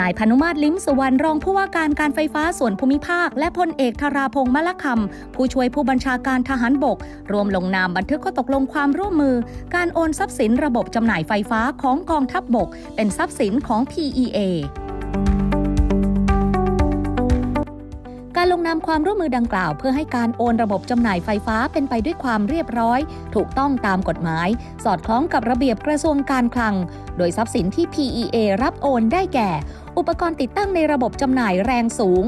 นายพนุมาตรลิ้มสุวรรณรองผู้ว่าการการไฟฟ้าส่วนภูมิภาค และพลเอกธาราพงษ์มะละคำผู้ช่วยผู้บัญชาการทหารบก รวมลงนามบันทึกข้อตกลงความร่วมมือ การโอนทรัพย์สินระบบจำหน่ายไฟฟ้าของกองทัพบบก เป็นทรัพย์สินของ PEA การลงนามความร่วมมือดังกล่าว เพื่อให้การโอนระบบจำหน่ายไฟฟ้าเป็นไปด้วยความเรียบร้อย ถูกต้องตามกฎหมาย สอดคล้องกับระเบียบกระทรวงการคลัง โดยทรัพย์สินที่ PEA รับโอนได้แก่ อุปกรณ์ติดตั้งในระบบจำหน่ายแรงสูง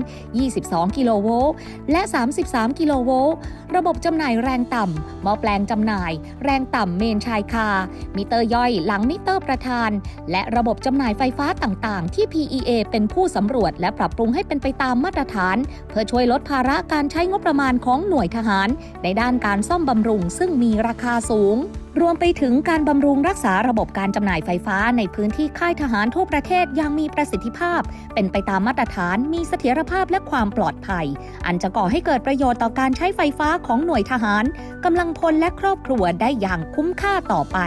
22 กิโลโวลต์ และ 33 กิโลโวลต์ ระบบจำหน่ายแรงต่ำหม้อแปลงจำหน่าย แรงต่ำเมนชายคา มิเตอร์ย่อยหลังมิเตอร์ประธาน และระบบจำหน่ายไฟฟ้าต่างๆ ที่ PEA เป็นผู้สำรวจและปรับปรุงให้เป็นไปตามมาตรฐาน เพื่อช่วยลดภาระการใช้งบประมาณของหน่วยทหาร ในด้านการซ่อมบำรุงซึ่งมีราคาสูง รวมไปถึงการบำรุงรักษาระบบการจำหน่ายไฟฟ้าในพื้นที่ค่ายทหารทั่วประเทศอย่างมีประสิทธิภาพ เป็นไปตามมาตรฐานมีเสถียรภาพและความปลอดภัย อันจะก่อให้เกิดประโยชน์ต่อการใช้ไฟฟ้าของหน่วยทหารกำลังพลและครอบครัวได้อย่างคุ้มค่าต่อไป